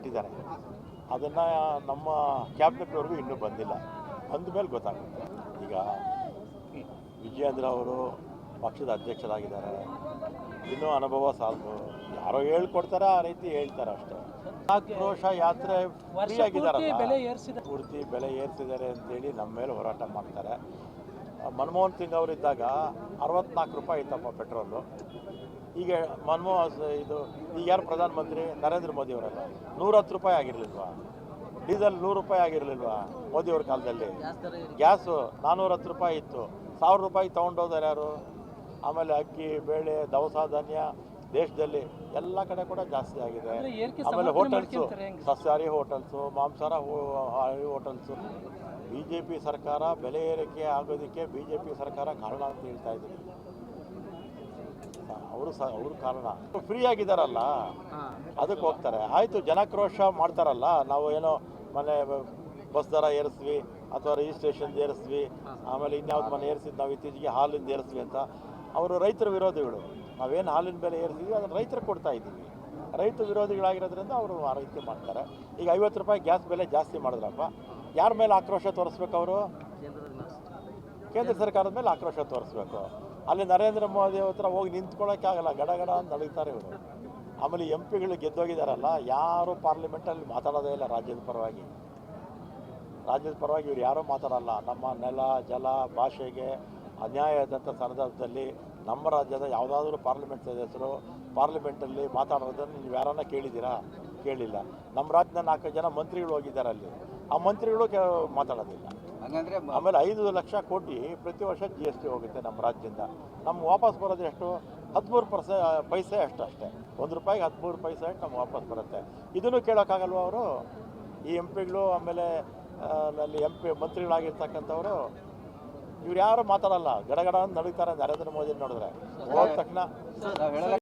ಕೊಟ್ಟಿದ್ದಾರೆ. ಅದನ್ನು ನಮ್ಮ ಕ್ಯಾಬಿನೆಟ್ವರೆಗೂ ಇನ್ನೂ ಬಂದಿಲ್ಲ. ಬಂದ ಮೇಲೆ ಗೊತ್ತಾಗುತ್ತೆ. ಈಗ ವಿಜಯೇಂದ್ರ ಅವರು ಪಕ್ಷದ ಅಧ್ಯಕ್ಷರಾಗಿದ್ದಾರೆ. ಇನ್ನೂ ಅನುಭವ ಸಾಲದು ಯಾರೋ ಹೇಳ್ಕೊಡ್ತಾರೆ ಆ ರೀತಿ ಹೇಳ್ತಾರೆ ಅಷ್ಟೇ. ಆಕ್ರೋಶ ಯಾತ್ರೆ ಫ್ರೀ ಆಗಿದ್ದಾರೆ ಪೂರ್ತಿ ಬೆಲೆ ಏರ್ಸಿದ್ದಾರೆ ಅಂತೇಳಿ ನಮ್ಮ ಮೇಲೆ ಹೋರಾಟ ಮಾಡ್ತಾರೆ. ಮನಮೋಹನ್ ಸಿಂಗ್ ಅವರಿದ್ದಾಗ ಅರವತ್ನಾಲ್ಕು ರೂಪಾಯಿ ಇತ್ತಪ್ಪ ಪೆಟ್ರೋಲು. ಈಗ ಮನಮೋಹನ್ ಇದು, ಈಗ ಯಾರು ಪ್ರಧಾನಮಂತ್ರಿ? ನರೇಂದ್ರ ಮೋದಿ ಅವರಲ್ಲ. ನೂರ ಹತ್ತು ರೂಪಾಯಿ ಆಗಿರಲಿಲ್ವಾ? ಡೀಸೆಲ್ ನೂರು ರೂಪಾಯಿ ಆಗಿರಲಿಲ್ವಾ ಮೋದಿಯವ್ರ ಕಾಲದಲ್ಲಿ? ಗ್ಯಾಸು ನಾನ್ನೂರ ಹತ್ತು ರೂಪಾಯಿ ಇತ್ತು. ಸಾವಿರ ರೂಪಾಯಿ ತೊಗೊಂಡೋದಾರೆ ಯಾರು? ಆಮೇಲೆ ಅಕ್ಕಿ, ಬೇಳೆ, ದವಸ, ಧಾನ್ಯ ದೇಶದಲ್ಲಿ ಎಲ್ಲ ಕಡೆ ಕೂಡ ಜಾಸ್ತಿ ಆಗಿದೆ. ಆಮೇಲೆ ಹೋಟೆಲ್ಸು? ಸಸ್ಯಾಹಾರಿ ಹೋಟೆಲ್ಸು ಮಾಂಸಾಹಾರ ಹೋಟೆಲ್ಸು ಬಿ ಜೆ ಪಿ ಸರ್ಕಾರ ಬೆಲೆ ಏರಿಕೆ ಆಗೋದಕ್ಕೆ ಬಿ ಜೆ ಪಿ ಸರ್ಕಾರ ಕಾರಣ ಅಂತ ಹೇಳ್ತಾ ಇದ್ದೀನಿ ಅವರು ಸಹ ಅವರು ಕಾರಣ. ಫ್ರೀ ಆಗಿದ್ದಾರಲ್ಲ ಅದಕ್ಕೆ ಹೋಗ್ತಾರೆ. ಆಯಿತು ಜನಕ್ರೋಶ ಮಾಡ್ತಾರಲ್ಲ? ನಾವು ಏನೋ ಮನೆ ಬಸ್ ದರ ಏರಿಸ್ವಿ ಅಥವಾ ರಿಜಿಸ್ಟ್ರೇಷನ್ ಏರಿಸ್ವಿ ಆಮೇಲೆ ಇನ್ಯಾವ್ದು ಮನೆ ಏರಿಸಿದ್ ನಾವು ಇತ್ತೀಚೆಗೆ ಹಾಲಿಂದ ಏರಿಸ್ವಿ ಅಂತ. ಅವರು ರೈತರ ವಿರೋಧಿಗಳು. ನಾವೇನು ಹಾಲಿನ ಬೆಲೆ ಏರಿಸಿದ್ವಿ, ಅದನ್ನು ರೈತರು ಕೊಡ್ತಾ ಇದ್ದೀವಿ. ರೈತ ವಿರೋಧಿಗಳಾಗಿರೋದ್ರಿಂದ ಅವರು ಆ ರೀತಿ ಮಾಡ್ತಾರೆ. ಈಗ ಐವತ್ತು ರೂಪಾಯಿ ಗ್ಯಾಸ್ ಬೆಲೆ ಜಾಸ್ತಿ ಮಾಡಿದ್ರಪ್ಪ. ಯಾರ ಮೇಲೆ ಆಕ್ರೋಶ ತೋರಿಸ್ಬೇಕು ಅವರು? ಕೇಂದ್ರ ಸರ್ಕಾರದ ಮೇಲೆ ಆಕ್ರೋಶ ತೋರಿಸ್ಬೇಕು. ಅಲ್ಲಿ ನರೇಂದ್ರ ಮೋದಿ ಹತ್ರ ಹೋಗಿ ನಿಂತ್ಕೊಳ್ಳೋಕ್ಕಾಗಲ್ಲ ಗಡ ಗಡ ಅಂತ ನಡೀತಾರೆ ಇವರು. ಆಮೇಲೆ ಎಂ ಪಿಗಳು ಗೆದ್ದೋಗಿದಾರಲ್ಲ, ಯಾರು ಪಾರ್ಲಿಮೆಂಟಲ್ಲಿ ಮಾತಾಡೋದೇ ಇಲ್ಲ ರಾಜ್ಯದ ಪರವಾಗಿ. ರಾಜ್ಯದ ಪರವಾಗಿ ಇವ್ರು ಯಾರೂ ಮಾತಾಡಲ್ಲ. ನಮ್ಮ ನೆಲ, ಜಲ, ಭಾಷೆಗೆ ಅನ್ಯಾಯ ಆದಂಥ ಸಂದರ್ಭದಲ್ಲಿ ನಮ್ಮ ರಾಜ್ಯದ ಯಾವುದಾದ್ರೂ ಪಾರ್ಲಿಮೆಂಟ್ ಸದಸ್ಯರು ಪಾರ್ಲಿಮೆಂಟಲ್ಲಿ ಮಾತಾಡೋದನ್ನು ನೀವು ಯಾರನ್ನ ಕೇಳಿದ್ದೀರಾ? ಕೇಳಿಲ್ಲ. ನಮ್ಮ ರಾಜ್ಯದ ನಾಲ್ಕು ಜನ ಮಂತ್ರಿಗಳು ಹೋಗಿದ್ದಾರೆ ಅಲ್ಲಿ. ಆ ಮಂತ್ರಿಗಳು ಕೆ ಮಾತಾಡೋದಿಲ್ಲ. ಹಂಗಂದ್ರೆ ಆಮೇಲೆ ಐದು ಲಕ್ಷ ಕೋಟಿ ಪ್ರತಿ ವರ್ಷ ಜಿ ಎಸ್ ಟಿ ಹೋಗುತ್ತೆ ನಮ್ಮ ರಾಜ್ಯದಿಂದ. ನಮ್ಗೆ ವಾಪಸ್ ಬರೋದು ಎಷ್ಟು? ಹದಿಮೂರು ಪರ್ಸೆ ಪೈಸೆ ಅಷ್ಟು ಅಷ್ಟೇ. ಒಂದು ರೂಪಾಯಿಗೆ ಹದಿಮೂರು ಪೈಸೆ ಅಷ್ಟು ನಮ್ಗೆ ವಾಪಸ್ ಬರುತ್ತೆ. ಇದನ್ನು ಕೇಳೋಕ್ಕಾಗಲ್ವ ಅವರು? ಈ ಎಂ ಪಿಗಳು ಆಮೇಲೆ ಅಲ್ಲಿ ಎಂ ಪಿ ಮಂತ್ರಿಗಳಾಗಿರ್ತಕ್ಕಂಥವ್ರು ಇವ್ರು ಯಾರು ಮಾತಾಡಲ್ಲ ಗಡಗಡ ಅಂತ ನಡೀತಾರೆ ನರೇಂದ್ರ ಮೋದಿ ನೋಡಿದ್ರೆ. ಹೋದ ತಕ್ಷಣ